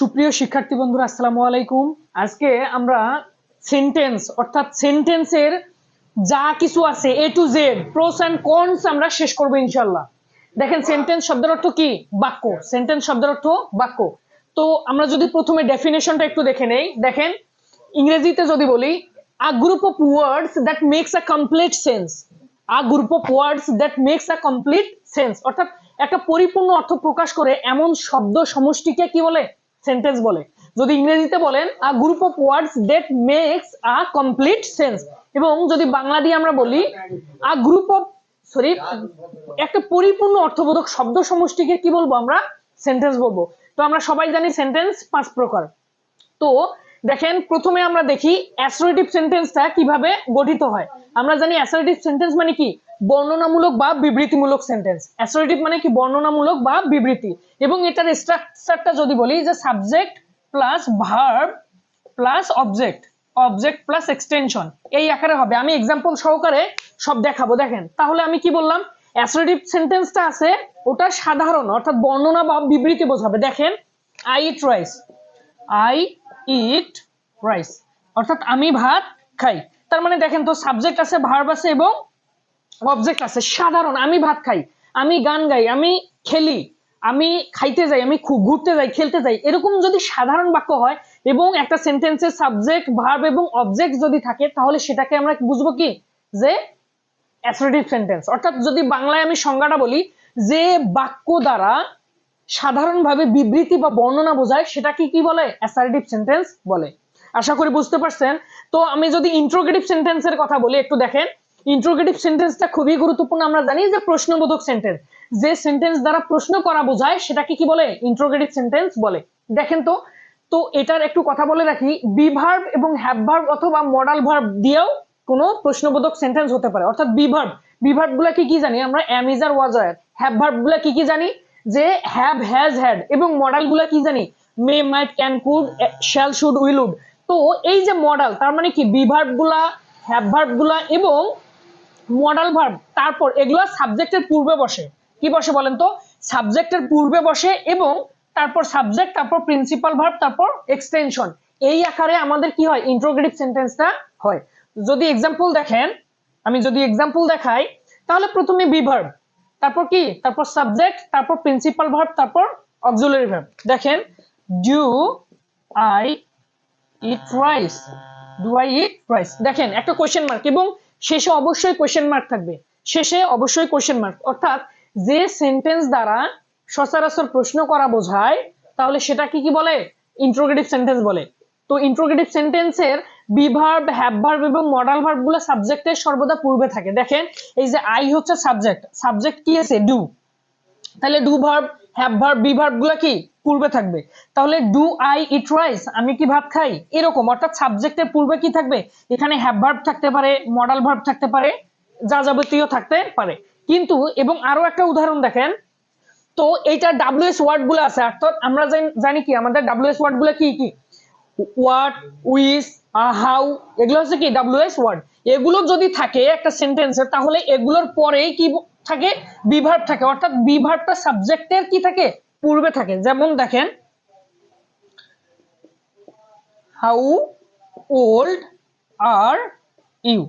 সুপ্রিয় শিক্ষার্থী বন্ধুরা, আসসালামু আলাইকুম। আজকে আমরা সেন্টেন্স অর্থাৎ সেন্টেন্সের যা কিছু আছে A to Z pros and cons আমরা শেষ করব ইনশাল্লাহ দেখেন সেন্টেন্স শব্দের অর্থ কি? বাক্য। সেন্টেন্স শব্দের অর্থ বাক্য। তো আমরা যদি প্রথমে ডেফিনেশনটা একটু দেখে নেই, দেখেন, ইংরেজিতে যদি বলি a group of words that makes a complete sense a group of words that makes a complete sense অর্থাৎ একটা পরিপূর্ণ অর্থ প্রকাশ করে এমন শব্দ সমষ্টিকে কি বলে? সেন্টেন্স বলে। যদি ইংরেজিতে বলেন a group of words that makes a complete sense এবং যদি বাংলা দিয়ে আমরা বলি আ গ্রুপ অফ সরি একটা পরিপূর্ণ অর্থবোধক শব্দ সমষ্টিকে কি বলব আমরা? সেন্টেন্স বলব। তো আমরা সবাই জানি সেন্টেন্স পাঁচ প্রকার। তো দেখেন, প্রথমে আমরা দেখি অ্যাসোরেটিভ সেন্টেন্সটা কীভাবে গঠিত হয়। আমরা জানি অ্যাসোরেটিভ সেন্টেন্স মানে কি? বর্ণনামূলক বা বিবৃতিমূলক সেন্টেন্স অ্যাসোরেটিভ মানে কি? বর্ণনামূলক বা বিবৃতি। এবং এটার স্ট্রাকচারটা যদি বলি, যে subject plus verb plus object object plus extension এই আকারে হবে। আমি এক্সাম্পল সহকারে সব দেখাবো। দেখেন, তাহলে আমি কি বললাম? অ্যাসোরেটিভ সেন্টেন্সটা আছে, ওটা সাধারণ, অর্থাৎ বর্ণনা বা বিবৃতি বোঝাবে। দেখেন I eat rice I eat rice অর্থাৎ আমি ভাত খাই। তার মানে দেখেন তো সাবজেক্ট আছে ভার্ব আছে, এবং অবজেক্ট আছে, সাধারণ, আমি ভাত খাই, আমি গান গাই, আমি খেলি, আমি খাইতে যাই, আমি ঘুরতে যাই, খেলতে যাই, এরকম যদি সাধারণ বাক্য হয় এবং একটা সেন্টেন্সের সাবজেক্ট ভার্ব এবং অবজেক্ট যদি থাকে, তাহলে সেটাকে আমরা বুঝব কি? যে অ্যাসোরেটিভ সেন্টেন্স অর্থাৎ যদি বাংলায় আমি সংজ্ঞাটা বলি, যে বাক্য দ্বারা সাধারণভাবে বিবৃতি বা বর্ণনা বোঝায়, সেটাকে কি বলে? অ্যাসারেটিভ সেন্টেন্স বলে। আশা করি বুঝতে পারছেন? তো আমি যদি ইন্ট্রোগেটিভ সেন্টেন্সের কথা বলি, একটু দেখেন। ইন্ট্রোগেটিভ সেন্টেন্সটা খুবই গুরুত্বপূর্ণ। আমরা জানি যে প্রশ্নবোধক সেন্টেন্স যে সেন্টেন্স দ্বারা প্রশ্ন করা বোঝায়, সেটাকে কি বলে? ইন্ট্রোগেটিভ সেন্টেন্স বলে। দেখেন তো তো এটার একটু কথা বলে রাখি। বিভার্ব এবং হ্যাভ ভার্ব অথবা মডাল ভার্ব দিয়েও কোনো প্রশ্নবোধক সেন্টেন্স হতে পারে। অর্থাৎ বিভার্ব বিভার্বগুলা কি কি জানি? আমরা am is R was R have ভার্বগুলা কি কি জানি? যে হ্যাভ হ্যাজ হ্যাড এবং মডেলগুলা কি জানি? May might can could shall should will would তো এই যে মডেল, তার মানে কি? বিভার্বগুলা হ্যাভ ভার্বগুলা এবং মডাল ভার্ব তারপর এগুলো সাবজেক্টের পূর্বে বসে। কি বসে বলেন তো? সাবজেক্টের পূর্বে বসে এবং তারপর সাবজেক্ট তারপর প্রিন্সিপাল ভার্ব তারপর এক্সটেনশন এই আকারে আমাদের কি হয়? ইন্ট্রোগেটিভ সেন্টেন্সটা হয়। যদি এক্সাম্পল দেখেন, আমি যদি এক্সাম্পল দেখাই, তাহলে প্রথমে বি বিভার্ব তারপর কি? তারপর সাবজেক্ট তারপর প্রিন্সিপাল ভার্ব তারপর অক্সিলারি ভার্ব দেখেন do I eat rice do I eat rice দেখেন, একটা কোয়েশ্চেন মার্ক এবং শেষে অবশ্যই কোয়েশ্চেন মার্ক থাকবে। শেষে অবশ্যই কোয়েশ্চেন মার্ক অর্থাৎ যে সেন্টেন্স দ্বারা সচরাচর প্রশ্ন করা বোঝায়, তাহলে সেটা কি কি বলে? ইন্ট্রোগেটিভ সেন্টেন্স বলে। তো ইন্ট্রোগেটিভ সেন্টেন্সের বিভার্ব হ্যাভ ভার্ব এবং মডাল ভার্বগুলো সাবজেক্টের সর্বদা পূর্বে থাকে। দেখেন, এই যে আই হচ্ছে সাবজেক্ট সাবজেক্ট কি আছে? ডু তাহলে ডু ভার্ব হ্যাভ ভার্বগুলা কি? পূর্বে থাকবে। তাহলে ডু আই ইট রাইস আমি কি ভাত খাই? এরকম। অর্থাৎ সাবজেক্টের পূর্বে কি থাকবে? এখানে হ্যাভ ভার্ব থাকতে পারে মডাল ভার্ব থাকতে পারে, যা যাবতীয় থাকতে পারে। কিন্তু, এবং আরও একটা উদাহরণ দেখেন। তো এইটা ডাব্লিউএস ওয়ার্ডগুলো আছে। অর্থাৎ আমরা জানি- কি? আমাদের ডাব্লিউএস ওয়ার্ডগুলো কি কি? হোয়াট উইস হাউ এগুলো হচ্ছে কি? ডাব্লিউএস ওয়ার্ড এগুলো যদি থাকে একটা সেন্টেন্সে তাহলে এগুলোর পরেই কি থাকে? বিভার্ব থাকে। অর্থাৎ বিভার্বটা সাবজেক্টের কি থাকে? পূর্বে থাকে। যেমন দেখেন how old are you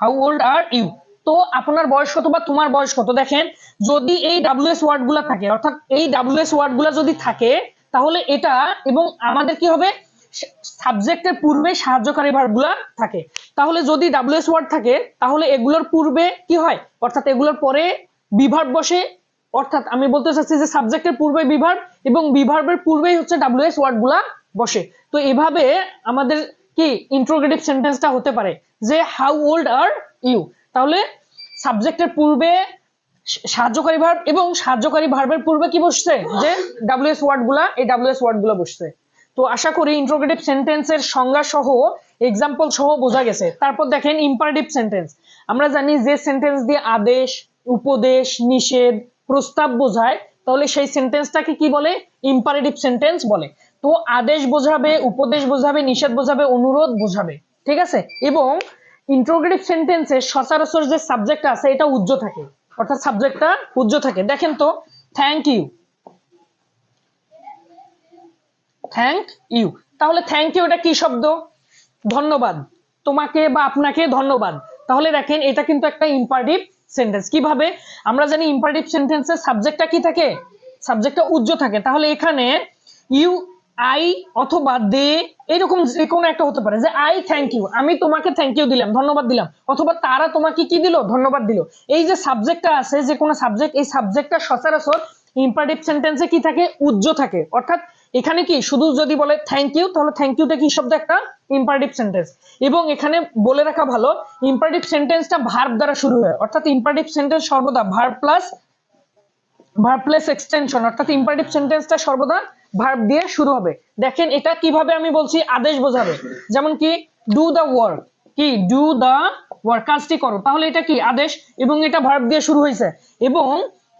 how old are you তো আপনার বয়স কত বা তোমার বয়স কত? দেখেন, যদি এই ডাব্লিউএস ওয়ার্ডগুলা থাকে, অর্থাৎ এই ডাব্লিউএস ওয়ার্ডগুলা যদি থাকে, তাহলে এটা এবং আমাদের কি হবে? সাবজেক্টের পূর্বে সাহায্যকারী ভার্বগুলা থাকে। তাহলে যদি ডাব্লিউএস ওয়ার্ড থাকে, তাহলে এগুলোর পূর্বে কি হয়? অর্থাৎ এগুলোর পরে বিভার্ব বসে অর্থাৎ আমি বলতে চাচ্ছি যে সাবজেক্টের পূর্বে বিভার্ব এবং বিভার্বের পূর্বেই হচ্ছে ডাব্লিউএস ওয়ার্ডগুলা বসে। তো এভাবে আমাদের কি ইন্ট্রোগেটিভ সেন্টেন্সটা হতে পারে যে হাউ ওল্ড আর ইউ তাহলে সাবজেক্টের পূর্বে সাহায্যকারী ভার্ব এবং সাহায্যকারী ভার্বের পূর্বে কি বসছে? যে ডাব্লিউএস ওয়ার্ডগুলা, এই ডাব্লিউএস ওয়ার্ডগুলো বসছে। তো আশা করি ইন্ট্রোগেটিভ সেন্টেন্সের সংজ্ঞা সহ এক্সাম্পল সহ বোঝা গেছে। তারপর দেখেন ইম্পারেটিভ সেন্টেন্স আমরা জানি যে সেন্টেন্স দিয়ে আদেশ, উপদেশ, নিষেধ প্রস্তাব বোঝায়, তাহলে সেই সেন্টেন্সটাকে কি বলে? ইম্পারেটিভ সেন্টেন্স বলে। তো আদেশ বোঝাবে, উপদেশ বোঝাবে, নিষেধ বোঝাবে, অনুরোধ বোঝাবে, ঠিক আছে? এবং ইন্ট্রোগেটিভ সেন্টেন্সে সচরাচর যে সাবজেক্ট আছে, এটা উজ্জ্ব থাকে। অর্থাৎ সাবজেক্টটা উজ্জ্ব থাকে। দেখেন তো থ্যাংক ইউ থ্যাংক ইউ তাহলে থ্যাংক ইউ এটা কি শব্দ? ধন্যবাদ। তোমাকে বা আপনাকে ধন্যবাদ। তাহলে দেখেন, এটা কিন্তু একটা ইম্পারেটিভ সেন্টেন্স কীভাবে? আমরা জানি ইম্পারেটিভ সেন্টেন্সের সাবজেক্টটা কি থাকে? সাবজেক্টটা উজ্জ্ব থাকে। তাহলে এখানে ইউ আই অথবা দে এরকম যে কোনো একটা হতে পারে। যে আই থ্যাংক ইউ আমি তোমাকে থ্যাংক ইউ দিলাম, ধন্যবাদ দিলাম। অথবা তারা তোমাকে কি দিল? ধন্যবাদ দিল। এই যে সাবজেক্টটা আছে, যে কোনো সাবজেক্ট এই সাবজেক্টটা সচরাচর ইম্পারেটিভ সেন্টেন্সে কি থাকে? উজ্জ্ব থাকে। অর্থাৎ এখানে কি শুধু যদি বলে থ্যাংক ইউ তাহলে থ্যাংক ইউটা কি শব্দ একটা? ইম্পারেটিভ সেন্টেন্স এবং এখানে বলে রাখা ভালো ইম্পারেটিভ সেন্টেন্সটা ভার্ব দ্বারা শুরু হয়। অর্থাৎ ইম্পারেটিভ সেন্টেন্স সর্বদা verb plus verb plus extension অর্থাৎ ইম্পারেটিভ সেন্টেন্সটা সর্বদা ভার্ব দিয়ে শুরু হবে। দেখেন এটা কীভাবে আমি বলছি আদেশ বোঝাবে। যেমন কি ডু দ্য ওয়ার্ক কি? ডু দ্য ওয়ার্ক কাজটি করো। তাহলে এটা কি? আদেশ। এবং এটা ভার্ব দিয়ে শুরু হয়েছে। এবং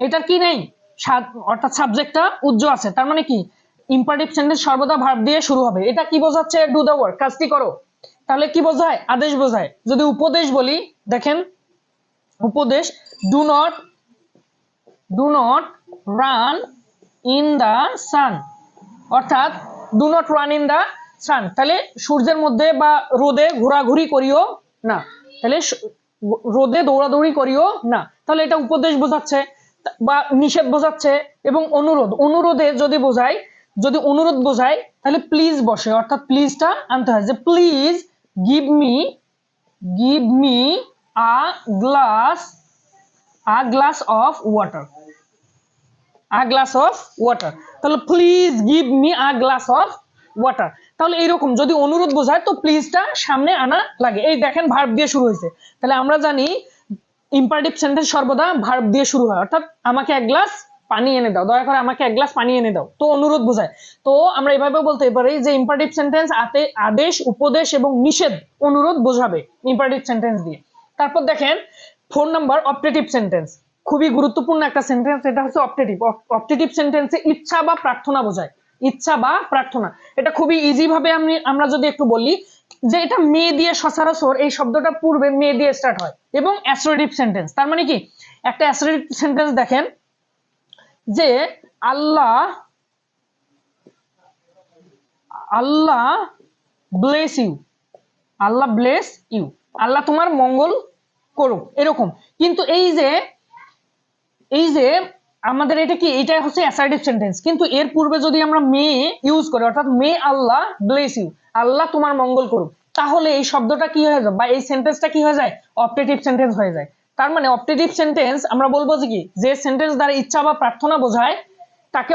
এটা কি নেই? অর্থাৎ সাবজেক্টটা উজ্জ্ব আছে। তার মানে কি? ইম্পারেটিভ সেন্টেন্স সর্বদা ভার্ব দিয়ে শুরু হবে। এটা কি বোঝাচ্ছে? ডু দ্য ওয়ার্ক কাজটি করো। তাহলে কি বোঝায়? আদেশ বোঝায়। যদি উপদেশ বলি, দেখেন, উপদেশ do not do not run in the sun অর্থাৎ do not run in the sun তাহলে সূর্যের মধ্যে বা রোদে ঘোরাঘুরি করিও না। তাহলে রোদে দৌড়াদৌড়ি করিও না। তাহলে এটা উপদেশ বোঝাচ্ছে বা নিষেধ বোঝাচ্ছে এবং অনুরোধ। অনুরোধে যদি বোঝায় যদি অনুরোধ বোঝায়, তাহলে প্লিজ বসে, অর্থাৎ প্লিজটা আনতে হয়। যে please give me give me a glass a glass of water a glass of water তাহলে please give me a glass of water তাহলে এরকম, যদি অনুরোধ বোঝায়, তো প্লিজটা সামনে আনা লাগে। এই দেখেন ভার্ব দিয়ে শুরু হয়েছে। তাহলে আমরা জানি ইম্পারেটিভ সেন্টেন্স সর্বদা ভার্ব দিয়ে শুরু হয়। অর্থাৎ আমাকে এক গ্লাস পানি এনে দাও। দয়া করে আমাকে এক গ্লাস পানি এনে দাও। তো অনুরোধ বোঝায়। তো আমরা এভাবে বলতে পারি যে ইম্পারেটিভ সেন্টেন্স আতে আদেশ, উপদেশ এবং নিষেধ অনুরোধ বোঝাবে ইম্পারেটিভ সেন্টেন্স দিয়ে। তারপর দেখেন ফোন নাম্বার অপটেটিভ সেন্টেন্স খুবই গুরুত্বপূর্ণ একটা সেন্টেন্স এটা হচ্ছে অপটেটিভ অপটেটিভ সেন্টেন্সে ইচ্ছা বা প্রার্থনা বোঝায়। ইচ্ছা বা প্রার্থনা। এটা খুবই ইজি ভাবে আমি, আমরা যদি একটু বলি যে এটা মেয়ে দিয়ে সচরাচর এই শব্দটা পূর্বে মেয়ে দিয়ে স্টার্ট হয়। এবং অ্যাসোরেটিভ সেন্টেন্স তার মানে কি? একটা অ্যাসোরেটিভ সেন্টেন্স দেখেন যে Allah Allah bless you Allah bless you Allah তোমার মঙ্গল করুক, এরকম। কিন্তু এই যে এই যে আমাদের এটা কি এটা হচ্ছে অ্যাসার্টিভ সেন্টেন্স কিন্তু এর পূর্বে যদি আমরা মে ইউজ করি, অর্থাৎ মে আল্লাহ ব্লেস ইউ আল্লাহ তোমার মঙ্গল করুক, তাহলে এই শব্দটা কি হয়ে যায় বা এই সেন্টেন্সটা কি হয়ে যায়? অপটেটিভ সেন্টেন্স হয়ে যায়। তার মানে অপটেটিভ সেন্টেন্স আমরা বলব যে কি? যে সেন্টেন্স দ্বারা ইচ্ছা বা প্রার্থনা বোঝায়, তাকে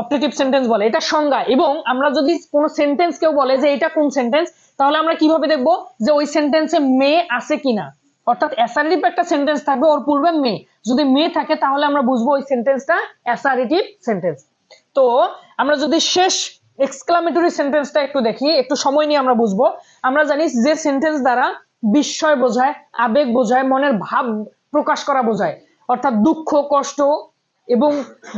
অপটেটিভ সেন্টেন্স বলে। এটা সংজ্ঞা। এবং আমরা যদি কোনো সেন্টেন্স কেউ বলে যে এটা কোন সেন্টেন্স তাহলে আমরা কীভাবে দেখব যে ওই সেন্টেন্সে মে আছে কিনা? অর্থাৎ অ্যাসারেটিভ একটা সেন্টেন্স থাকবে, ওর পূর্বে মে। যদি মে থাকে, তাহলে আমরা বুঝব ওই সেন্টেন্সটা অ্যাসারেটিভ সেন্টেন্স তো আমরা যদি শেষ এক্সক্লামেটরি সেন্টেন্সটা একটু দেখি, একটু সময় নিয়ে আমরা বুঝব। আমরা জানি যে সেন্টেন্স দ্বারা বিস্ময় বোঝায়, আবেগ বোঝায়, মনের ভাব প্রকাশ করা বোঝায়। অর্থাৎ দুঃখ, কষ্ট এবং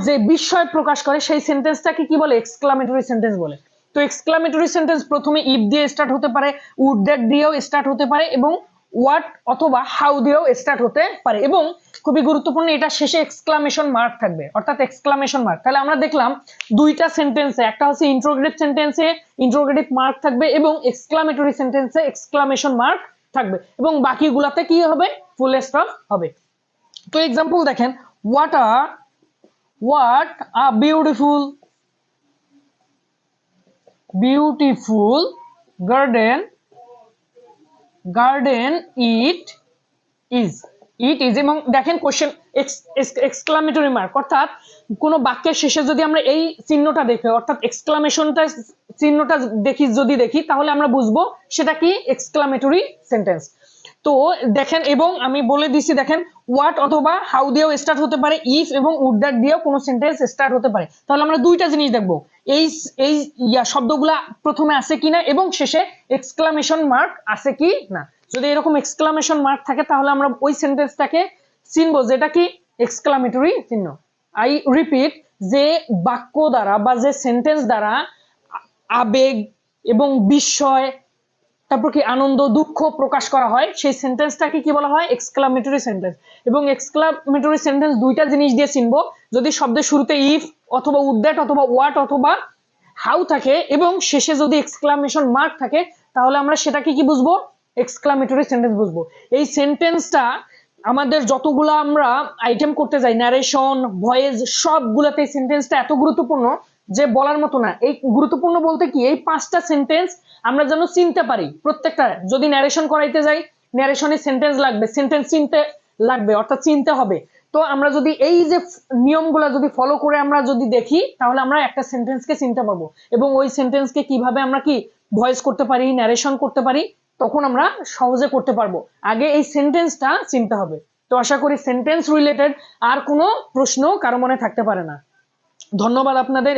যে বিস্ময় প্রকাশ করে সেই সেন্টেন্সটাকে কি বলে? এক্সক্লামেটরি সেন্টেন্স বলে। তো এক্সক্লামেটরি সেন্টেন্স প্রথমে ইফ দিয়ে স্টার্ট হতে পারে উড দ্যাট দিয়েও স্টার্ট হতে পারে এবং হোয়াট অথবা হাউ দিয়েও স্টার্ট হতে পারে এবং খুবই গুরুত্বপূর্ণ এটা শেষে এক্সক্লামেশন মার্ক থাকবে। অর্থাৎ এক্সক্লামেশন মার্ক তাহলে আমরা দেখলাম দুইটা সেন্টেন্সে একটা হচ্ছে ইন্ট্রোগেটিভ সেন্টেন্সে ইন্ট্রোগেটিভ মার্ক থাকবে এবং এক্সক্লামেটরি সেন্টেন্সে এক্সক্লামেশন মার্ক থাকবে। এবং বাকিগুলাতে কি হবে? ফুল স্টপ হবে। তো এক্সাম্পল দেখেন what a what a beautiful beautiful garden garden it is it is এবং দেখেন কোশ্চেন এক্সক্লামেটরি মার্ক অর্থাৎ কোনো বাক্যের শেষে যদি আমরা এই চিহ্নটা দেখি, অর্থাৎ এক্সক্লামেশনটা চিহ্নটা দেখি, যদি দেখি, তাহলে আমরা বুঝব সেটা কি এক্সক্লামেটরি সেন্টেন্স তো দেখেন, এবং আমি বলে দিছি দেখেন হোয়াট অথবা হাউ দিয়েও স্টার্ট হতে পারে ইফ এবং উড দ্যাট দিয়েও কোনো সেন্টেন্স স্টার্ট হতে পারে। তাহলে আমরা দুইটা জিনিস দেখব। এই এই ইয়া শব্দগুলা প্রথমে আছে কিনা এবং শেষে এক্সক্লামেশন মার্ক আছে কি না। যদি এরকম এক্সক্লামেশন মার্ক থাকে, তাহলে আমরা ওই সেন্টেন্সটাকে চিনবো, যেটা কি এক্সক্লামেটরি চিহ্ন। আই রিপিট যে বাক্য দ্বারা বা যে সেন্টেন্স দ্বারা আবেগ এবং বিস্ময়, তারপর কি আনন্দ, দুঃখ প্রকাশ করা হয়। সেই সেন্টেন্সটাকে কি বলা হয়? এক্সক্লামেটরি সেন্টেন্স এবং এক্সক্লামেটরি সেন্টেন্স দুইটা জিনিস দিয়ে চিনবো। যদি শব্দের শুরুতে ইফ অথবা উড দ্যাট অথবা ওয়াট অথবা হাউ থাকে এবং শেষে যদি এক্সক্লামেশন মার্ক থাকে, তাহলে আমরা সেটাকে কি বুঝব? এক্সক্লামেটরি সেন্টেন্স বুঝব। এই সেন্টেন্সটা আমাদের যতগুলা আমরা আইটেম করতে যাই ন্যারেশন ভয়েস সবগুলাতে এই সেন্টেন্সটা এত গুরুত্বপূর্ণ যে বলার মতো না। এই গুরুত্বপূর্ণ বলতে কি, এই পাঁচটা সেন্টেন্স আমরা যেন চিনতে পারি। প্রত্যেকটা, যদি ন্যারেশন করাইতে যাই ন্যারেশনে সেন্টেন্স লাগবে সেন্টেন্স চিনতে লাগবে, অর্থাৎ চিনতে হবে। তো আমরা যদি এই যে নিয়মগুলো যদি ফলো করে আমরা যদি দেখি, তাহলে আমরা একটা সেন্টেন্সকে চিনতে পারব। এবং ওই সেন্টেন্সকে কীভাবে আমরা কি ভয়েস করতে পারি ন্যারেশন করতে পারি, তখন আমরা সহজে করতে পারব। আগে এই সেন্টেন্সটা চিনতে হবে। তো আশা করি সেন্টেন্স রিলেটেড আর কোনো প্রশ্ন কারও মনে থাকতে পারে না। ধন্যবাদ আপনাদের।